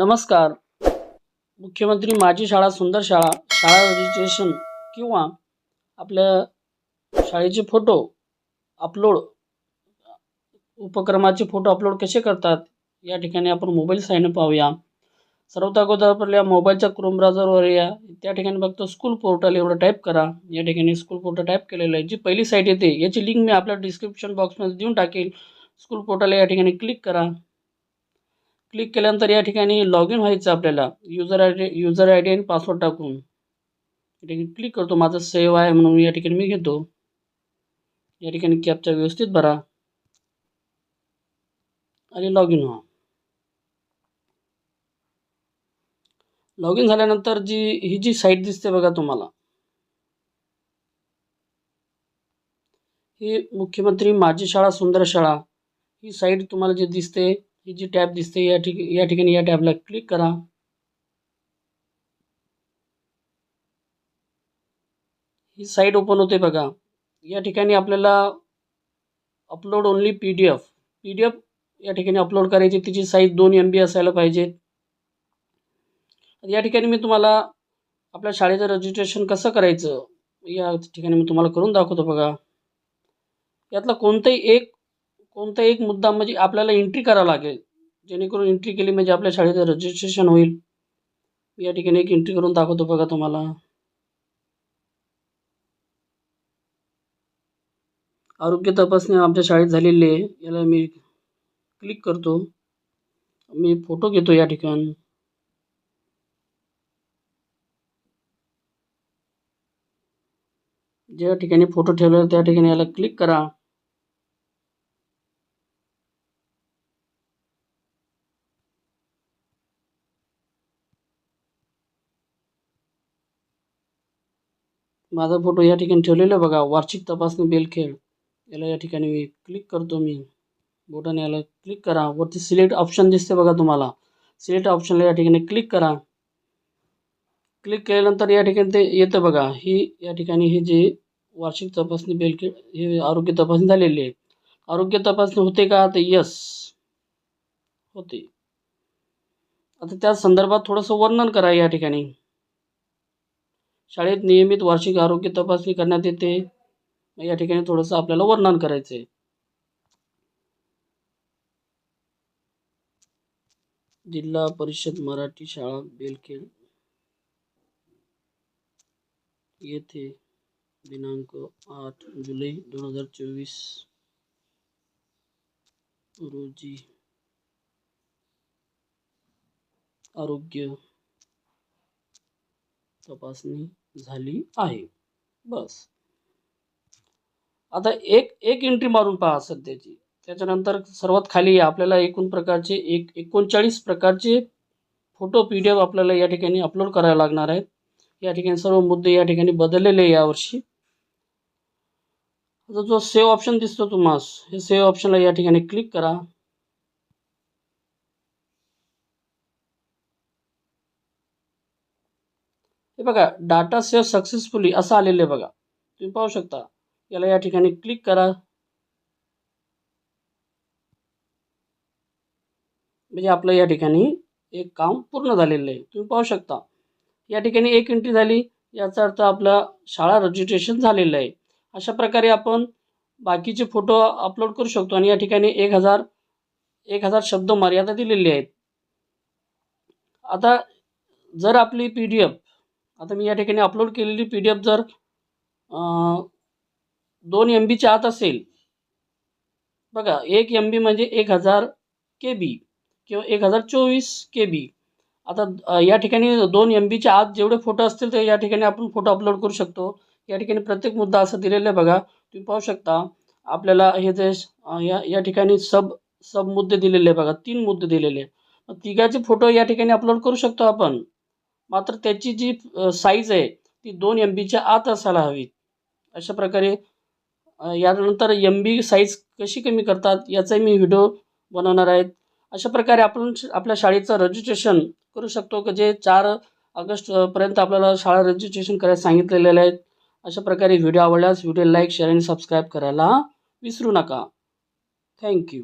नमस्कार. मुख्यमंत्री माझी शाळा सुंदर शाळा शाळा रजिस्ट्रेशन किंवा आपल्या शाळेचे फोटो अपलोड उपक्रमाचे फोटो अपलोड कसे करतात या ठिकाणी आपण मोबाईल साईन पाहूया. सर्वात अगोदर आपल्या मोबाईलच्या क्रोम ब्राउझरवर या. त्या ठिकाणी बघतो स्कूल पोर्टल एवढं टाईप करा. या ठिकाणी स्कूल पोर्टल टाईप केलेलं आहे. जी पहिली साईट येते याची लिंक मी आपल्या डिस्क्रिप्शन बॉक्समध्ये देऊन टाकेल. स्कूल पोर्टल या ठिकाणी क्लिक करा. क्लिक केल्यानंतर या ठिकाणी लॉग इन व्हायचं आपल्याला. User I D user I D आणि पासवर्ड टाकून. या ठिकाणी क्लिक करतो. माझं सेव आहे म्हणून या ठिकाणी मी घेतो. या ठिकाणी कॅपचा व्यवस्थित भरा. आणि लॉग इन व्हा. लॉग इन झाल्यानंतर जी ही जी साईट दिसते बघा तुम्हाला. ही मुख्यमंत्री माझी शाळा सुंदर शाळा. ही साईट तुम्हाला जी दिसते ही जी टॅब दिसते या ठिक या ठिकाणी या टॅबला क्लिक करा. ही साईट ओपन होते बघा. या ठिकाणी आपल्याला upload only P D F. P D F या ठिकाणी अपलोड करायची तिची साईज दोन एम बी असायला पाहिजे. या ठिकाणी मी तुम्हाला आपल्या शाळेचं रजिस्ट्रेशन कसं करायचं या ठिकाणी मी तुम्हाला करून दाखवतो बघा. यातला कोणतंही एक कोणता एक मुद्दा म्हणजे आपल्याला एंट्री करावं लागेल. जेणेकरून एंट्री केली म्हणजे आपल्या शाळेचं रजिस्ट्रेशन होईल. या ठिकाणी एक एंट्री करून दाखवतो बघा तुम्हाला. आरोग्य तपासणी आमच्या शाळेत झालेली आहे. याला मी क्लिक करतो. मी फोटो घेतो या ठिकाणी. ज्या ठिकाणी फोटो ठेवला त्या ठिकाणी याला क्लिक करा. माझा फ़ोटो या ठिकाणी ठेवलेला वार्षिक तपासणी बेलखेड याला या क्लिक करतो मी. बोटाने याला क्लिक करा. वरती सिलेक्ट ऑप्शन दिसते बघा तुम्हाला. सिलेक्ट ऑप्शनला या ठिकाणी क्लिक करा. क्लिक केल्यानंतर या ठिकाणी ते येतं बघा. ही या हे जे वार्षिक तपासणी बेलखेड हे आरोग्य झालेली आहे. आरोग्य तपासणी होते का? तर यस होते. आता त्या थोडंसं वर्णन करा या ठिकाणी. शाळेत नियमित वार्षिक आरोग्य तपासणी करण्यात येते. या ठिकाणी थोडंसं आपल्याला वर्णन करायचं आहे जिल्हा परिषद मराठी शाळा, बेलखेड. येथे दिनांक आठ जुलै दोन हज़ार चोवीस रोजी आरोग्य तपासणी झाली आहे. बस. आता एक एक एंट्री मारून पहा सध्याची. त्याच्यानंतर सर्वात खाली आपल्याला एकूण प्रकारचे एक एकोणचाळीस प्रकारचे फोटो पी डी एफ आपल्याला या ठिकाणी अपलोड करावे लागणार आहेत. या ठिकाणी सर्व मुद्दे या ठिकाणी बदललेले आहे यावर्षी. आता जो सेव्ह ऑप्शन दिसतो तुम्हाला हे सेव्ह ऑप्शनला या ठिकाणी क्लिक करा. हे बघा डाटा सेव्ह सक्सेसफुली असं आलेलं आहे बघा. तुम्ही पाहू शकता. याला या ठिकाणी क्लिक करा. म्हणजे आपलं या ठिकाणी एक काम पूर्ण झालेलं आहे. तुम्ही पाहू शकता. या ठिकाणी एक एंट्री झाली. याचा अर्थ आपला शाळा रजिस्ट्रेशन झालेलं आहे. अशा प्रकारे आपण बाकीचे फोटो अपलोड करू शकतो आणि या ठिकाणी एक हजार एक हजार शब्द मर्यादा दिलेली आहेत. आता जर आपली पी डी एफ आता मी या ठिकाणी अपलोड केलेली पी डी एफ जर दोन एम बीच्या आत असेल बघा एक एम बी म्हणजे एक हजार के बी किंवा एक हजार चोवीस के बी आता या ठिकाणी दोन एम बीच्या आत जेवढे फोटो असतील ते या ठिकाणी आपण फोटो अपलोड करू शकतो. या ठिकाणी प्रत्येक मुद्दा असं दिलेलं आहे बघा. तुम्ही पाहू शकता आपल्याला हे जे या या ठिकाणी सब सब मुद्दे दिलेले आहे बघा तीन मुद्दे दिलेले आहे तिघाचे फोटो या ठिकाणी अपलोड करू शकतो आपण. मात्र त्याची जी साईज आहे ती दोन एम बीच्या आत असायला हवी. अशा प्रकारे यानंतर एम बी साईज कशी कमी करतात याचाही मी व्हिडिओ बनवणार आहेत अशा प्रकारे आपण आपल्या शाळेचं रजिस्ट्रेशन करू शकतो की जे चार ऑगस्टपर्यंत आपल्याला शाळा रजिस्ट्रेशन करायला सांगितलेलं आहे. अशा प्रकारे व्हिडिओ आवडल्यास व्हिडिओ लाईक शेअर आणि सबस्क्राईब करायला विसरू नका. थँक्यू